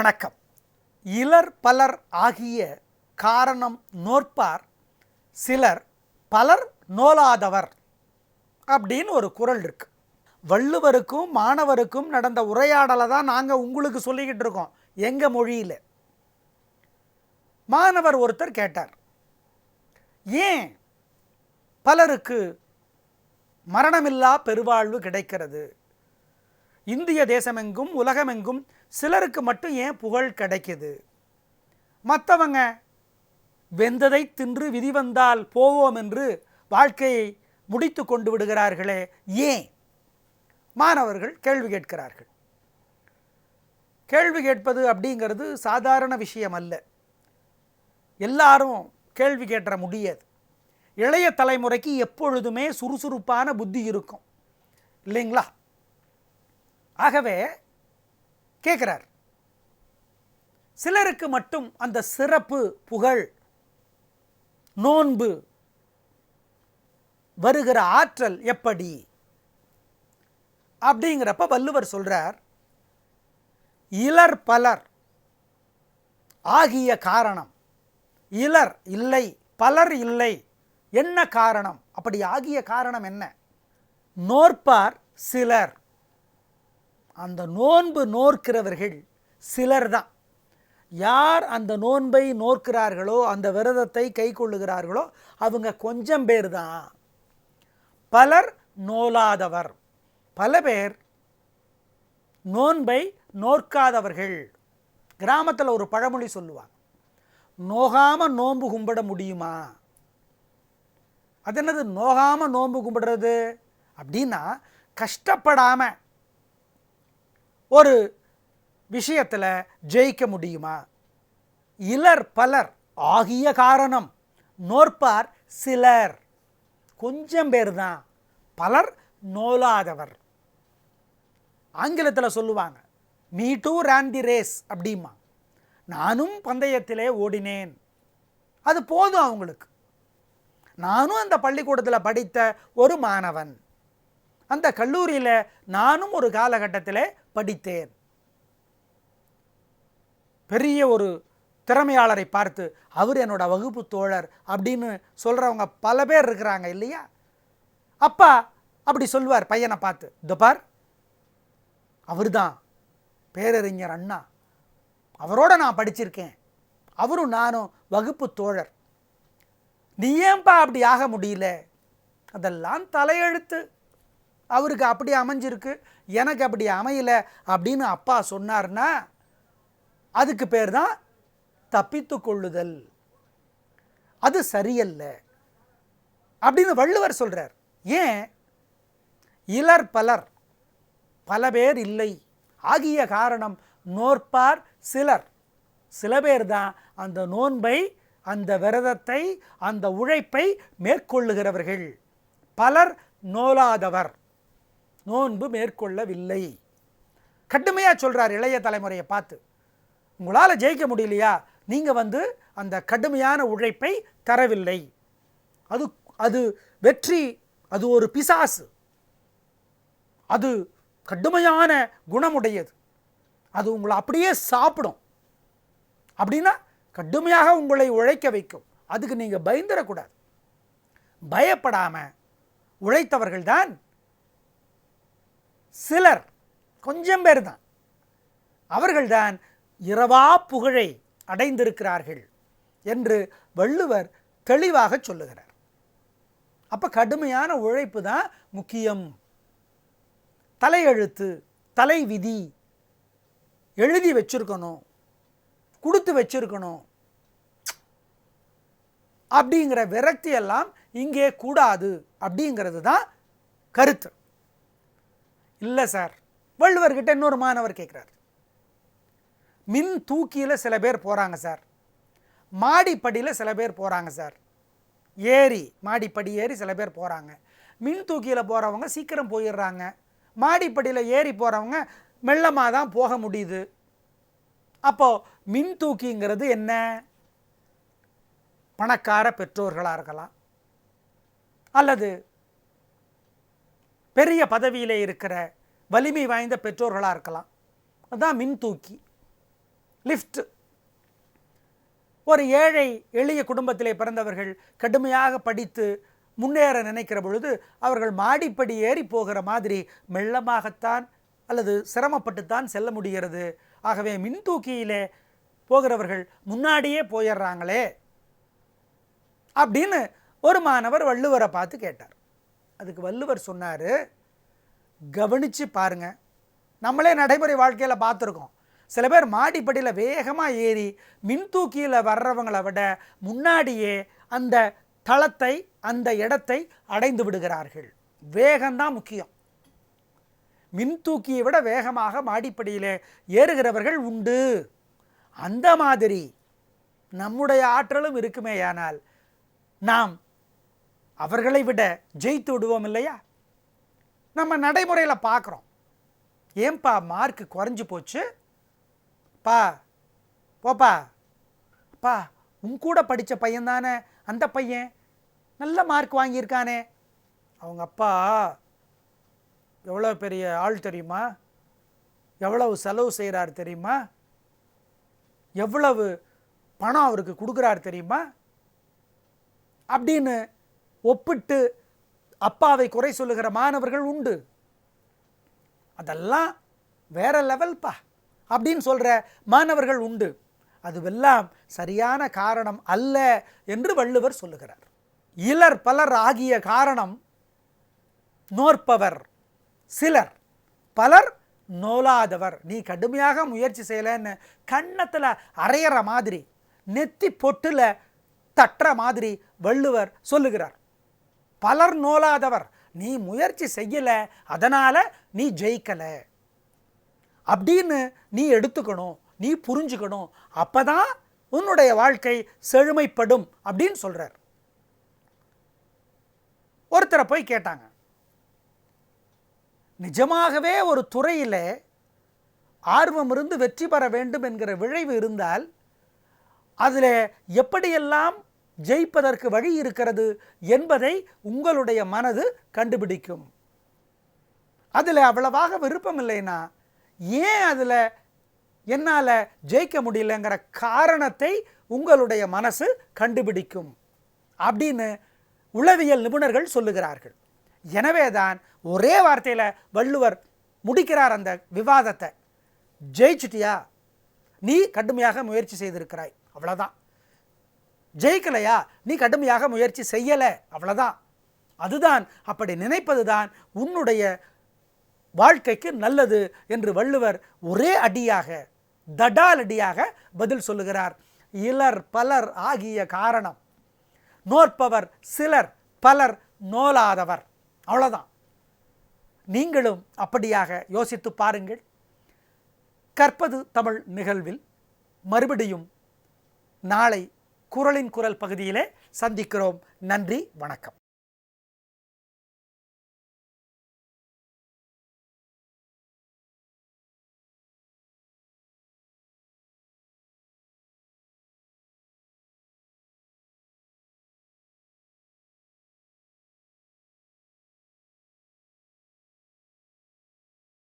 வணக்கம். இலர் பலர் ஆகிய காரணம் நோற்பார் சிலர் பலர் நோலாதவர் அப்படின்னு ஒரு குறள் இருக்கு. வள்ளுவருக்கும் மாணவருக்கும் நடந்த உரையாடலை தான் நாங்கள் உங்களுக்கு சொல்லிக்கிட்டு இருக்கோம் எங்கள் மொழியில். மாணவர் ஒருத்தர் கேட்டார் ஏன் பலருக்கு மரணமில்லா பெருவாழ்வு கிடைக்கிறது? இந்திய தேசமெங்கும் உலகமெங்கும் சிலருக்கு மட்டும் ஏன் புகழ் கிடைக்குது? மற்றவங்க வெந்ததை தின்று விதி வந்தால் போவோம் என்று வாழ்க்கையை முடித்து கொண்டு விடுகிறார்களே ஏன்? மாணவர்கள் கேள்வி கேட்கிறார்கள். கேள்வி கேட்பது அப்படிங்கிறது சாதாரண விஷயம் அல்ல எல்லாரும் கேள்வி கேட்ட முடியாது. இளைய தலைமுறைக்கு எப்பொழுதுமே சுறுசுறுப்பான புத்தி இருக்கும். இல்லைங்களா? ஆகவே கேட்குறார் சிலருக்கு மட்டும் அந்த சிறப்பு புகழ் நோன்பு வருகிற ஆற்றல் எப்படி? அப்படிங்கிறப்ப வள்ளுவர் சொல்றார் இலர் பலர் ஆகிய காரணம் இலர் இல்லை பலர் இல்லை என்ன காரணம்? அப்படி ஆகிய காரணம் என்ன? நோற்பார் சிலர். அந்த நோன்பு நோற்கிறவர்கள் சிலர் தான் யார் அந்த நோன்பை நோக்கிறார்களோ அந்த விரதத்தை கை கொள்ளுகிறார்களோ அவங்க கொஞ்சம் பேர் தான் பலர் நோலாதவர். பல பேர் நோன்பை நோற்காதவர்கள். கிராமத்தில் ஒரு பழமொழி சொல்லுவாங்க. நோகாமல் நோன்பு கும்பிட முடியுமா? அது என்னது? நோகாமல் நோன்பு கும்பிடுறது? அப்படின்னா கஷ்டப்படாமல் ஒரு விஷயத்தில் ஜெயிக்க முடியுமா? இலர் பலர் ஆகிய காரணம். நோற்பார் சிலர். கொஞ்சம் பேர் தான் பலர் நோலாதவர். ஆங்கிலத்தில் சொல்லுவாங்க me too ran the race அப்படிமா நானும் பந்தயத்திலே ஓடினேன். அது போதும் அவங்களுக்கு. நானும் அந்த பள்ளிக்கூடத்தில் படித்த ஒரு மாணவன். அந்த கல்லூரியில் நானும் ஒரு காலகட்டத்தில் படித்தேன். பெரிய ஒரு திறமையாளரை பார்த்து அவர் என்னோட வகுப்பு தோழர் அப்படின்னு சொல்கிறவங்க பல பேர் இருக்கிறாங்க இல்லையா? அப்பா அப்படி சொல்லுவார் பையனை பார்த்து இந்த பார் அவர்தான் பேரறிஞர் அண்ணா. அவரோட நான் படிச்சிருக்கேன். அவரும் நானும் வகுப்பு தோழர். நீ ஏன்பா அப்படி ஆக முடியல? அதெல்லாம் தலையெழுத்து. அவருக்கு அப்படி அமைஞ்சிருக்கு எனக்கு அப்படி அமையலை அப்படின்னு அப்பா சொன்னார்னா அதுக்கு பேர் தான் தப்பித்து கொள்ளுதல். அது சரியல்ல. அப்படின்னு வள்ளுவர் சொல்கிறார் ஏன்? இலர் பலர் பல பேர் இல்லை. ஆகிய காரணம் நோற்பார் சிலர். சில பேர் தான் அந்த நோன்பை அந்த விரதத்தை அந்த உழைப்பை மேற்கொள்ளுகிறவர்கள். பலர் நோலாதவர். நோன்பு மேற்கொள்ளவில்லை. கடுமையாக சொல்கிறார் இளைய தலைமுறையை பார்த்து. உங்களால் ஜெயிக்க முடியலையா? நீங்கள் வந்து அந்த கடுமையான உழைப்பை தரவில்லை. அது அது வெற்றி அது ஒரு பிசாசு. அது கடுமையான குணமுடையது. அது உங்களை அப்படியே சாப்பிடும். அப்படின்னா கடுமையாக உங்களை உழைக்க வைக்கும். அதுக்கு நீங்கள் பயந்துடக்கூடாது பயப்படாமல் உழைத்தவர்கள்தான் சிலர் கொஞ்சம் பேர் தான் அவர்கள்தான் இரவா புகழை அடைந்திருக்கிறார்கள் என்று வள்ளுவர் தெளிவாக சொல்லுகிறார். அப்போ கடுமையான உழைப்பு தான் முக்கியம். தலையெழுத்து தலை விதி எழுதி வச்சிருக்கணும் கொடுத்து வச்சிருக்கணும். அப்படிங்கிற விரக்தி எல்லாம் இங்கே கூடாது அப்படிங்கிறது தான் கருத்து. இல்லை சார். வள்ளுவர்கிட்ட இன்னொரு மாணவர் கேட்குறாரு மின் தூக்கியில் சில பேர் போகிறாங்க சார். மாடிப்படியில் சில பேர் போகிறாங்க சார். ஏறி மாடிப்படி ஏறி சில பேர் போகிறாங்க மின் தூக்கியில் போகிறவங்க சீக்கிரம் போயிடுறாங்க. மாடிப்படியில் ஏறி போகிறவங்க மெல்லமாக தான் போக முடியுது. அப்போது மின் தூக்கிங்கிறது என்ன? பணக்கார பெற்றோர்களாக இருக்கலாம். அல்லது பெரிய பதவியில் இருக்கிற வலிமை வாய்ந்த பெற்றோர்களாக இருக்கலாம். அதுதான் மின் தூக்கி. லிஃப்ட் ஒரு ஏழை எளிய குடும்பத்திலே பிறந்தவர்கள் கடுமையாக படித்து முன்னேற நினைக்கிற பொழுது அவர்கள் மாடிப்படி ஏறி போகிற மாதிரி மெல்லமாகத்தான் அல்லது சிரமப்பட்டுத்தான் செல்ல முடிகிறது. ஆகவே மின்தூக்கியிலே போகிறவர்கள் முன்னாடியே போயிடுறாங்களே அப்படின்னு ஒரு மாணவர் வள்ளுவரை பார்த்து கேட்டார். அதுக்கு வள்ளுவர் சொன்னார் கவனித்து பாருங்க. நம்மளே நடைமுறை வாழ்க்கையில் பார்த்துருக்கோம். சில பேர் மாடிப்படியில் வேகமாக ஏறி மின்தூக்கியில் வர்றவங்களை விட முன்னாடியே அந்த தளத்தை அந்த இடத்தை அடைந்து விடுகிறார்கள். வேகம்தான் முக்கியம். மின்தூக்கியை விட வேகமாக மாடிப்படியில் ஏறுகிறவர்கள் உண்டு. அந்த மாதிரி நம்முடைய ஆற்றலும் இருக்குமேயானால் நாம் அவர்களை விட ஜெயித்து விடுவோம் இல்லையா? நம்ம நடைமுறையில் பார்க்குறோம் ஏன்பா மார்க் குறைஞ்சி போச்சு? பா போப்பா அப்பா உன் கூட படித்த பையன் தானே? அந்த பையன் நல்ல மார்க் வாங்கியிருக்கானே. அவங்க அப்பா எவ்வளோ பெரிய ஆள் தெரியுமா? எவ்வளவு செலவு செய்கிறார் தெரியுமா? எவ்வளவு பணம் அவருக்கு கொடுக்குறார் தெரியுமா? அப்படின்னு ஒப்பிட்டு அப்பாவை குறை சொல்லுகிற மாணவர்கள் உண்டு. அதெல்லாம் வேற லெவல்ப்பா அப்படின்னு சொல்கிற மாணவர்கள் உண்டு. அதுவெல்லாம் சரியான காரணம் அல்ல என்று வள்ளுவர் சொல்லுகிறார். இலர் பலர் ஆகிய காரணம் நோற்பவர். சிலர் பலர் நோலாதவர். நீ கடுமையாக முயற்சி செய்யலைன்னு கன்னத்தில் அரையிற மாதிரி நெத்தி பொட்டில் தட்டுற மாதிரி வள்ளுவர் சொல்லுகிறார். பலர் நோலாதவர். நீ முயற்சி செய்யலை அதனால் நீ ஜெயிக்கலை. அப்படின்னு நீ எடுத்துக்கணும் நீ புரிஞ்சுக்கணும். அப்போ தான் உன்னுடைய வாழ்க்கை செழுமைப்படும் அப்படின்னு சொல்கிறார் ஒருத்தரை போய் கேட்டாங்க. நிஜமாகவே ஒரு துறையில் ஆர்வம் இருந்து வெற்றி பெற வேண்டும் என்கிற விழைவு இருந்தால் அதில் எப்படியெல்லாம் ஜெயிப்பதற்கு வழி இருக்கிறது என்பதை உங்களுடைய மனது கண்டுபிடிக்கும். அதில் அவ்வளவாக விருப்பம் இல்லைன்னா ஏன் அதில் என்னால் ஜெயிக்க முடியலங்கிற காரணத்தை உங்களுடைய மனசு கண்டுபிடிக்கும் அப்படின்னு உளவியல் நிபுணர்கள் சொல்லுகிறார்கள். எனவே தான் ஒரே வார்த்தையில் வள்ளுவர் முடிக்கிறார் அந்த விவாதத்தை. ஜெயிச்சிட்டியா? நீ கடுமையாக முயற்சி செய்திருக்கிறாய். அவ்வளோதான் ஜெயிக்கலையா? நீ கடுமையாக முயற்சி செய்யலை. அவ்வளோதான் அதுதான் அப்படி நினைப்பது தான் உன்னுடைய வாழ்க்கைக்கு நல்லது என்று வள்ளுவர் ஒரே அடியாக தடால் அடியாக பதில் சொல்லுகிறார். இலர் பலர் ஆகிய காரணம். நோற்பவர் சிலர் பலர் நோலாதவர். அவ்வளோதான் நீங்களும் அப்படியாக யோசித்து பாருங்கள். கற்பது தமிழ் நிகழ்வில் மறுபடியும் நாளை குரலின் குரல் பகுதியிலே சந்திக்கிறோம். நன்றி வணக்கம்.